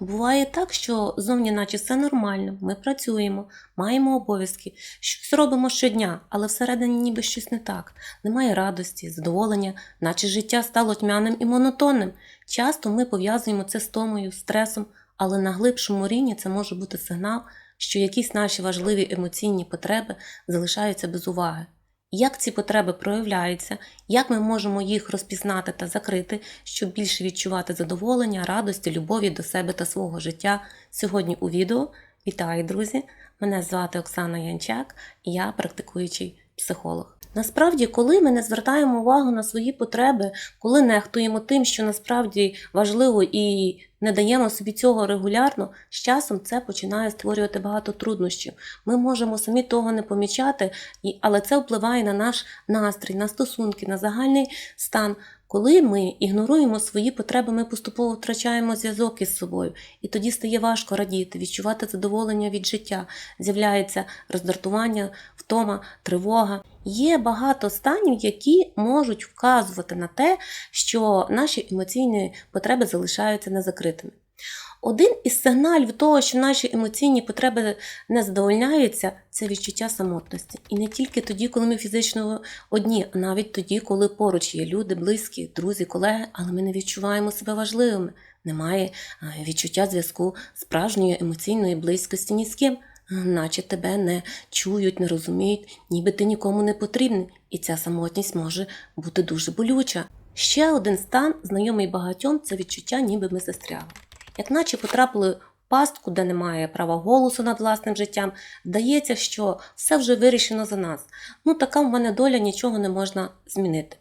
Буває так, що зовні наче все нормально, ми працюємо, маємо обов'язки, щось робимо щодня, але всередині ніби щось не так. Немає радості, задоволення, наче життя стало тьмяним і монотонним. Часто ми пов'язуємо це з томою, стресом, але на глибшому рівні це може бути сигнал, що якісь наші важливі емоційні потреби залишаються без уваги. Як ці потреби проявляються, як ми можемо їх розпізнати та закрити, щоб більше відчувати задоволення, радості, любові до себе та свого життя сьогодні у відео. Вітаю, друзі! Мене звати Оксана Янчак, і я практикуючий психолог. Насправді, коли ми не звертаємо увагу на свої потреби, коли нехтуємо тим, що насправді важливо, і не даємо собі цього регулярно, з часом це починає створювати багато труднощів. Ми можемо самі того не помічати, але це впливає на наш настрій, на стосунки, на загальний стан. Коли ми ігноруємо свої потреби, ми поступово втрачаємо зв'язок із собою, і тоді стає важко радіти, відчувати задоволення від життя, з'являється роздратування, втома, тривога. Є багато станів, які можуть вказувати на те, що наші емоційні потреби залишаються незакритими. Один із сигналів того, що наші емоційні потреби не задовольняються, це відчуття самотності. І не тільки тоді, коли ми фізично одні, а навіть тоді, коли поруч є люди, близькі, друзі, колеги, але ми не відчуваємо себе важливими. Немає е, відчуття зв'язку справжньої емоційної близькості ні з ким, наче тебе не чують, не розуміють, ніби ти нікому не потрібний. І ця самотність може бути дуже болюча. Ще один стан, знайомий багатьом, це відчуття, ніби ми застрягли. Як наче потрапили в пастку, де немає права голосу над власним життям, здається, що все вже вирішено за нас. Ну, така в мене доля нічого не можна змінити.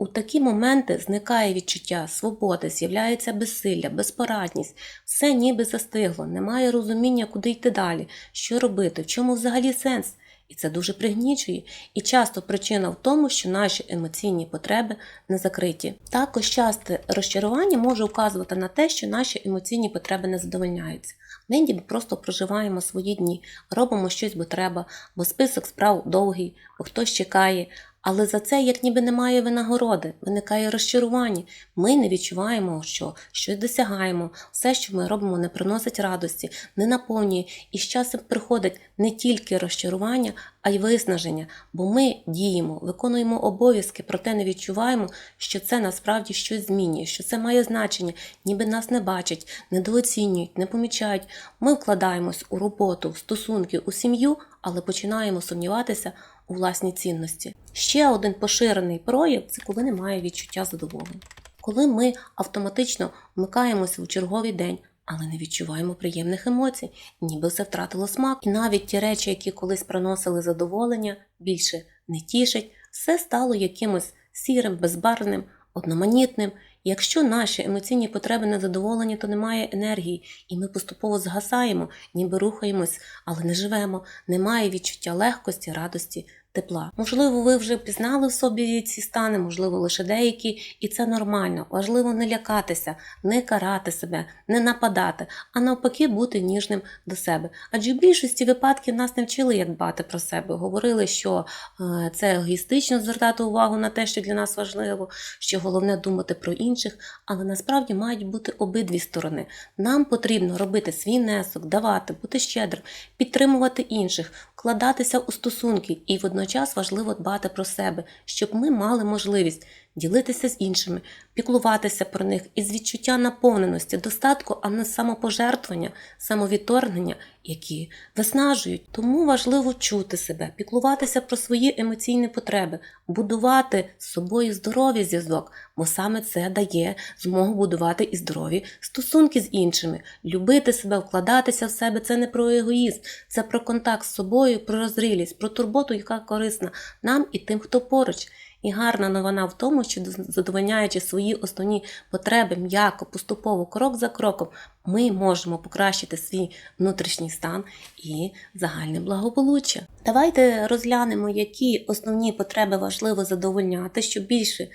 У такі моменти зникає відчуття свободи, з'являється безсилля, безпорадність, все ніби застигло, немає розуміння, куди йти далі, що робити, в чому взагалі сенс. І це дуже пригнічує. І часто причина в тому, що наші емоційні потреби не закриті. Також часте розчарування може вказувати на те, що наші емоційні потреби не задовольняються. Ми ніби просто проживаємо свої дні, робимо щось, бо треба, бо список справ довгий, бо хтось чекає. Але за це, як ніби немає винагороди, виникає розчарування. Ми не відчуваємо, що щось досягаємо, все, що ми робимо, не приносить радості, не наповнює. І з часом приходить не тільки розчарування, а й виснаження, бо ми діємо, виконуємо обов'язки, проте не відчуваємо, що це насправді щось змінює, що це має значення, ніби нас не бачать, недооцінюють, не помічають. Ми вкладаємось у роботу, в стосунки, у сім'ю, але починаємо сумніватися у власній цінності. Ще один поширений прояв це коли немає відчуття задоволення. Коли ми автоматично вмикаємося у черговий день, але не відчуваємо приємних емоцій, ніби все втратило смак. І навіть ті речі, які колись приносили задоволення, більше не тішать, все стало якимось сірим, безбарвним, одноманітним. Якщо наші емоційні потреби не задоволені, то немає енергії, і ми поступово згасаємо, ніби рухаємось, але не живемо, немає відчуття легкості, радості, тепла. Можливо, ви вже пізнали в собі ці стани, можливо, лише деякі, і це нормально. Важливо не лякатися, не карати себе, не нападати, а навпаки, бути ніжним до себе. Адже в більшості випадків нас не вчили, як дбати про себе. Говорили, що е, це егоїстично звертати увагу на те, що для нас важливо, що головне думати про інших, але насправді мають бути обидві сторони. Нам потрібно робити свій внесок, давати, бути щедрим, підтримувати інших, вкладатися у стосунки, і водночас важливо дбати про себе, щоб ми мали можливість ділитися з іншими, піклуватися про них із відчуття наповненості, достатку, а не самопожертвування, самовідторгнення, які виснажують. Тому важливо чути себе, піклуватися про свої емоційні потреби, будувати з собою здоровий зв'язок, бо саме це дає змогу будувати і здорові стосунки з іншими. Любити себе, вкладатися в себе це не про егоїзм, це про контакт з собою, про розрілість, про турботу, яка корисна нам і тим, хто поруч. І гарна новина в тому, що задовольняючи свої основні потреби м'яко, поступово, крок за кроком, ми можемо покращити свій внутрішній стан і загальне благополуччя. Давайте розглянемо, які основні потреби важливо задовольняти, щоб більше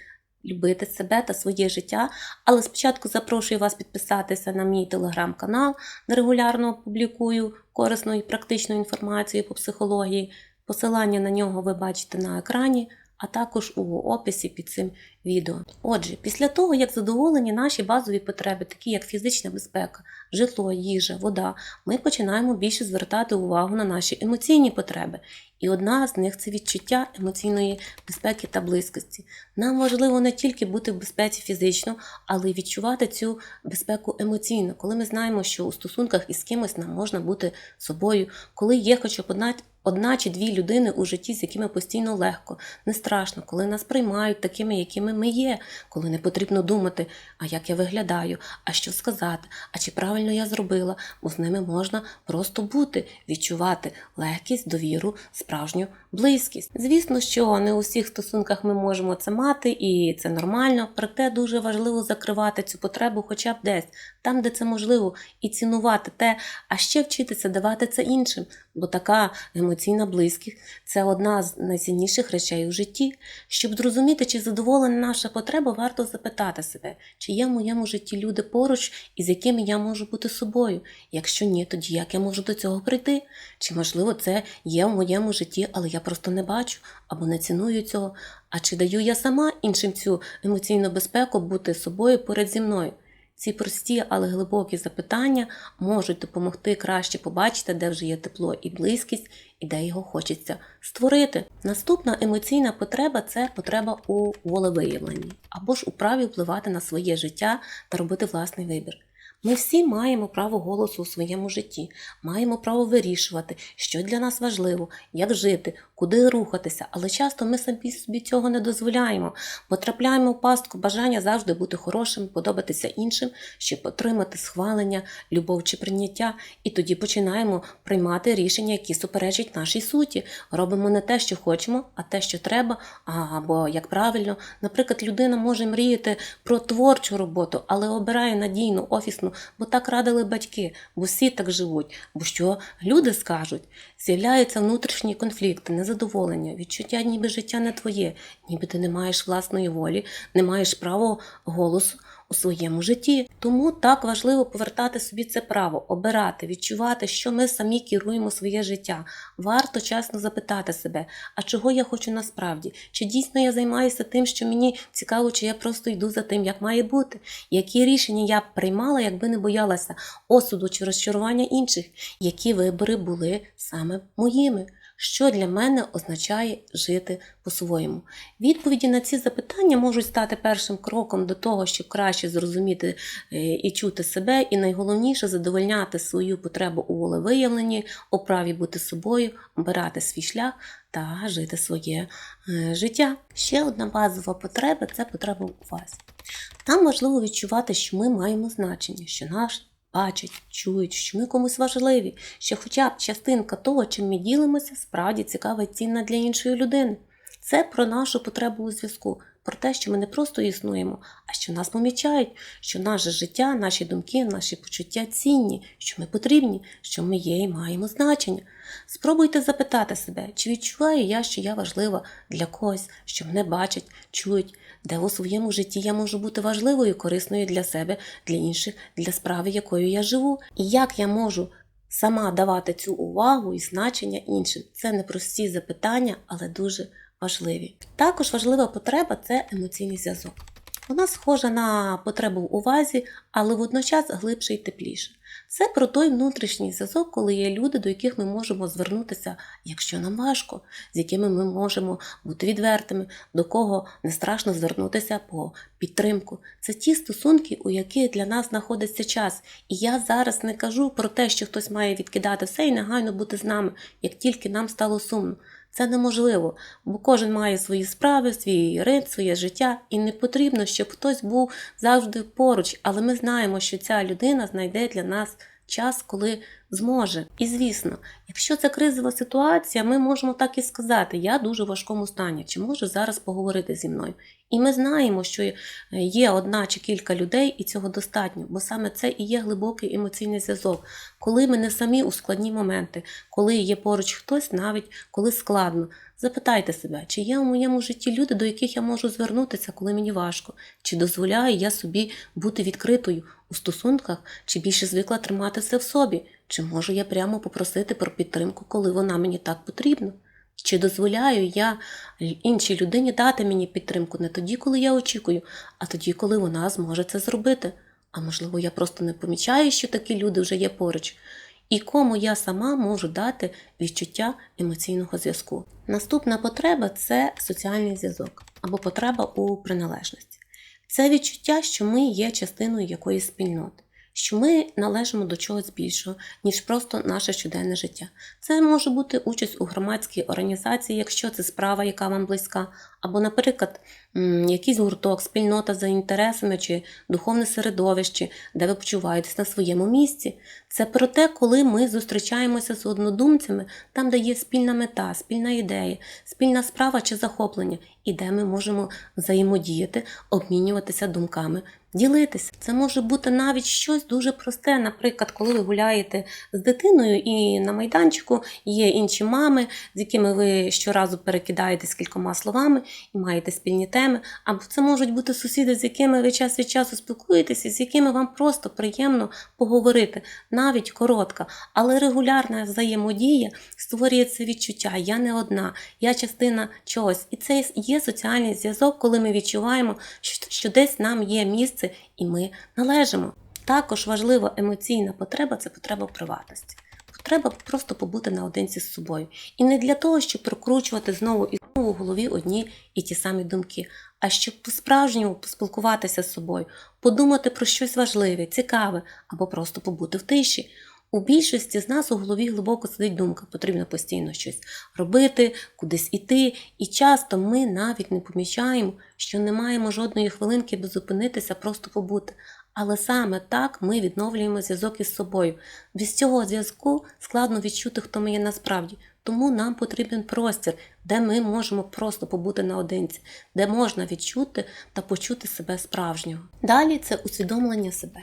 любити себе та своє життя. Але спочатку запрошую вас підписатися на мій телеграм-канал, де регулярно публікую корисну і практичну інформацію по психології. Посилання на нього ви бачите на екрані. А також у описі під цим відео. Отже, після того, як задоволені наші базові потреби, такі як фізична безпека, житло, їжа, вода, ми починаємо більше звертати увагу на наші емоційні потреби. І одна з них це відчуття емоційної безпеки та близькості. Нам важливо не тільки бути в безпеці фізично, але й відчувати цю безпеку емоційно, коли ми знаємо, що у стосунках із кимось нам можна бути собою, коли є хоча б одна. Одна чи дві людини у житті, з якими постійно легко, не страшно, коли нас приймають такими, якими ми є, коли не потрібно думати, а як я виглядаю, а що сказати, а чи правильно я зробила, бо з ними можна просто бути, відчувати легкість, довіру, справжню близькість. Звісно, що не у всіх стосунках ми можемо це мати, і це нормально, проте дуже важливо закривати цю потребу хоча б десь, там, де це можливо, і цінувати те, а ще вчитися давати це іншим, бо така емоційна близькість це одна з найцінніших речей у житті. Щоб зрозуміти, чи задоволена наша потреба, варто запитати себе, чи є в моєму житті люди поруч, із якими я можу бути собою. Якщо ні, тоді як я можу до цього прийти? Чи можливо це є в моєму житті, але я просто не бачу або не ціную цього? А чи даю я сама іншим цю емоційну безпеку бути собою поряд зі мною? Ці прості, але глибокі запитання можуть допомогти краще побачити, де вже є тепло і близькість, і де його хочеться створити. Наступна емоційна потреба це потреба у волевиявленні або ж у праві впливати на своє життя та робити власний вибір. Ми всі маємо право голосу у своєму житті, маємо право вирішувати, що для нас важливо, як жити, куди рухатися, але часто ми самі собі цього не дозволяємо, потрапляємо в пастку бажання завжди бути хорошим, подобатися іншим, щоб отримати схвалення, любов чи прийняття, і тоді починаємо приймати рішення, які суперечать нашій суті. Робимо не те, що хочемо, а те, що треба, або як правильно. Наприклад, людина може мріяти про творчу роботу, але обирає надійну офісну, бо так радили батьки, бо всі так живуть. Бо що люди скажуть? З'являються внутрішні конфлікти, незадоволення, відчуття, ніби життя не твоє, ніби ти не маєш власної волі, не маєш права голосу у своєму житті. Тому так важливо повертати собі це право, обирати, відчувати, що ми самі керуємо своє життя. Варто чесно запитати себе, а чого я хочу насправді? Чи дійсно я займаюся тим, що мені цікаво, чи я просто йду за тим, як має бути? Які рішення я б приймала, якби не боялася осуду чи розчарування інших? Які вибори були саме моїми? Що для мене означає жити по-своєму? Відповіді на ці запитання можуть стати першим кроком до того, щоб краще зрозуміти е, і чути себе, і найголовніше задовольняти свою потребу у волевиявленні, у праві бути собою, обирати свій шлях та жити своє е, життя. Ще одна базова потреба це потреба у увазі. Там важливо відчувати, що ми маємо значення, що наш бачать, чують, що ми комусь важливі, що хоча б частинка того, чим ми ділимося, справді цікава і цінна для іншої людини. Це про нашу потребу у зв'язку, про те, що ми не просто існуємо, а що нас помічають, що наше життя, наші думки, наші почуття цінні, що ми потрібні, що ми є і маємо значення. Спробуйте запитати себе, чи відчуваю я, що я важлива для когось, що мене бачать, чують, де у своєму житті я можу бути важливою, корисною для себе, для інших, для справи, якою я живу, і як я можу. Сама давати цю увагу і значення іншим це не прості запитання, але дуже важливі. Також важлива потреба це емоційний зв'язок. Вона схожа на потребу в увазі, але водночас глибше і тепліше. Це про той внутрішній зв'язок, коли є люди, до яких ми можемо звернутися, якщо нам важко, з якими ми можемо бути відвертими, до кого не страшно звернутися по підтримку. Це ті стосунки, у яких для нас знаходиться час. І я зараз не кажу про те, що хтось має відкидати все і негайно бути з нами, як тільки нам стало сумно. Це неможливо, бо кожен має свої справи, свій рит, своє життя, і не потрібно, щоб хтось був завжди поруч. Але ми знаємо, що ця людина знайде для нас час, коли зможе. І звісно, якщо це кризова ситуація, ми можемо так і сказати: я дуже в важкому стані, чи можу зараз поговорити зі мною. І ми знаємо, що є одна чи кілька людей, і цього достатньо, бо саме це і є глибокий емоційний зв'язок, коли ми не самі у складні моменти, коли є поруч хтось, навіть коли складно. Запитайте себе, чи є у моєму житті люди, до яких я можу звернутися, коли мені важко, чи дозволяю я собі бути відкритою у стосунках, чи більше звикла тримати все в собі, чи можу я прямо попросити про підтримку, коли вона мені так потрібна. Чи дозволяю я іншій людині дати мені підтримку не тоді, коли я очікую, а тоді, коли вона зможе це зробити? А можливо, я просто не помічаю, що такі люди вже є поруч. І кому я сама можу дати відчуття емоційного зв'язку. Наступна потреба це соціальний зв'язок або потреба у приналежності. Це відчуття, що ми є частиною якоїсь спільноти, що ми належимо до чогось більшого, ніж просто наше щоденне життя. Це може бути участь у громадській організації, якщо це справа, яка вам близька, або, наприклад, якийсь гурток, спільнота за інтересами чи духовне середовище, де ви почуваєтесь на своєму місці. Це про те, коли ми зустрічаємося з однодумцями, там, де є спільна мета, спільна ідея, спільна справа чи захоплення, і де ми можемо взаємодіяти, обмінюватися думками, ділитися. Це може бути навіть щось дуже просте. Наприклад, коли ви гуляєте з дитиною, і на майданчику є інші мами, з якими ви щоразу перекидаєтесь кількома словами і маєте спільні теми. Або це можуть бути сусіди, з якими ви час від часу спілкуєтеся, з якими вам просто приємно поговорити, навіть коротка, але регулярна взаємодія створює це відчуття. Я не одна, я частина чогось. І це є соціальний зв'язок, коли ми відчуваємо, що, десь нам є місце і ми належимо. Також важлива емоційна потреба це потреба приватності. Потреба просто побути наодинці з собою. І не для того, щоб прокручувати знову і знову в голові одні і ті самі думки, а щоб по-справжньому поспілкуватися з собою, подумати про щось важливе, цікаве або просто побути в тиші. У більшості з нас у голові глибоко сидить думка, потрібно постійно щось робити, кудись іти, і часто ми навіть не помічаємо, що не маємо жодної хвилинки, аби зупинитися, просто побути. Але саме так ми відновлюємо зв'язок із собою. Без цього зв'язку складно відчути, хто ми є насправді. Тому нам потрібен простір, де ми можемо просто побути наодинці, де можна відчути та почути себе справжнього. Далі це усвідомлення себе.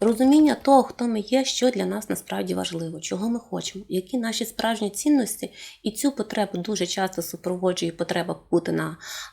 Розуміння того, хто ми є, що для нас насправді важливо, чого ми хочемо, які наші справжні цінності, і цю потребу дуже часто супроводжує потреба бути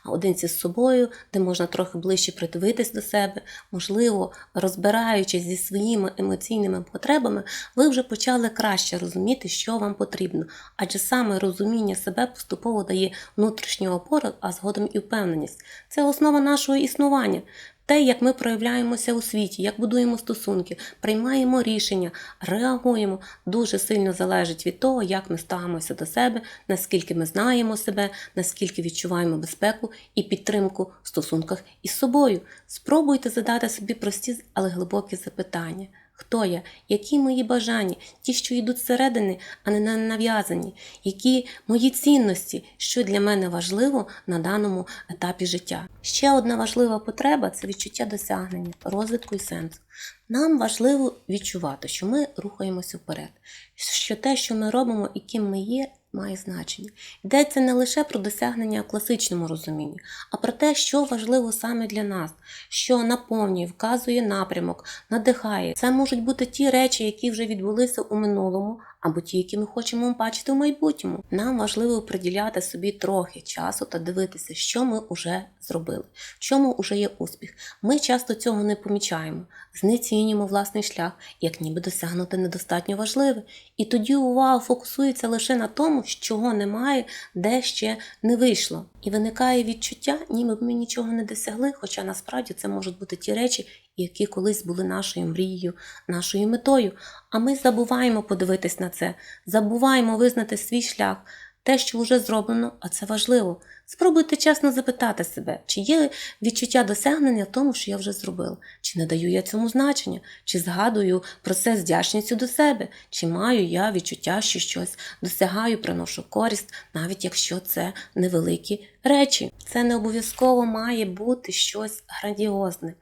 наодинці з собою, де можна трохи ближче придивитись до себе. Можливо, розбираючись зі своїми емоційними потребами, ви вже почали краще розуміти, що вам потрібно, адже саме розуміння себе поступово дає внутрішню опору, а згодом і впевненість. Це основа нашого існування. Те, як ми проявляємося у світі, як будуємо стосунки, приймаємо рішення, реагуємо, дуже сильно залежить від того, як ми ставимося до себе, наскільки ми знаємо себе, наскільки відчуваємо безпеку і підтримку в стосунках із собою. Спробуйте задати собі прості, але глибокі запитання. Хто я? Які мої бажання, ті, що йдуть зсередини, а не на- нав'язані, які мої цінності, що для мене важливо на даному етапі життя. Ще одна важлива потреба це відчуття досягнення, розвитку і сенсу. Нам важливо відчувати, що ми рухаємося вперед, що те, що ми робимо і ким ми є, має значення. Йдеться не лише про досягнення в класичному розумінні, а про те, що важливо саме для нас, що наповнює, вказує напрямок, надихає. Це можуть бути ті речі, які вже відбулися у минулому, або ті, які ми хочемо бачити в майбутньому. Нам важливо приділяти собі трохи часу та дивитися, що ми вже зробили, в чому вже є успіх. Ми часто цього не помічаємо, знецінюємо власний шлях, як ніби досягнути недостатньо важливе. І тоді увага фокусується лише на тому, чого немає, де ще не вийшло. І виникає відчуття, ніби ми нічого не досягли, хоча насправді це можуть бути ті речі, які колись були нашою мрією, нашою метою. А ми забуваємо подивитись на це, забуваємо визнати свій шлях, те, що вже зроблено, а це важливо. Спробуйте чесно запитати себе, чи є відчуття досягнення тому, що я вже зробила, чи не даю я цьому значення, чи згадую про це з вдячністю до себе, чи маю я відчуття, що щось досягаю, приношу користь, навіть якщо це невеликі речі. Це не обов'язково має бути щось грандіозне.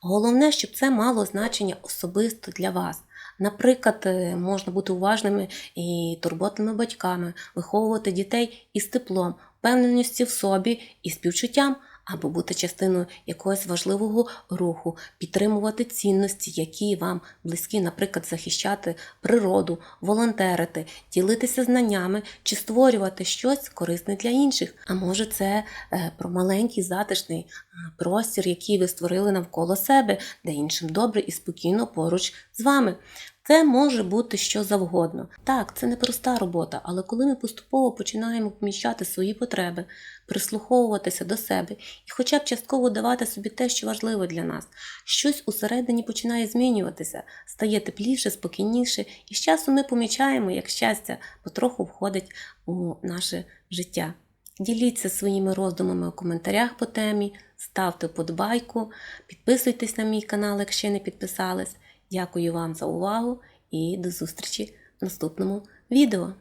Головне, щоб це мало значення особисто для вас. Наприклад, е, можна бути уважними і турботними батьками, виховувати дітей із теплом, впевненістю в собі і співчуттям, або бути частиною якогось важливого руху, підтримувати цінності, які вам близькі, наприклад, захищати природу, волонтерити, ділитися знаннями чи створювати щось корисне для інших. А може, це е, про маленький затишний простір, який ви створили навколо себе, де іншим добре і спокійно поруч з вами. Це може бути що завгодно. Так, це не проста робота, але коли ми поступово починаємо поміщати свої потреби, прислуховуватися до себе і хоча б частково давати собі те, що важливо для нас, щось усередині починає змінюватися, стає тепліше, спокійніше, і з часом ми помічаємо, як щастя потроху входить у наше життя. Діліться своїми роздумами у коментарях по темі, ставте вподобайку, підписуйтесь на мій канал, якщо не підписались. Дякую вам за увагу і до зустрічі в наступному відео.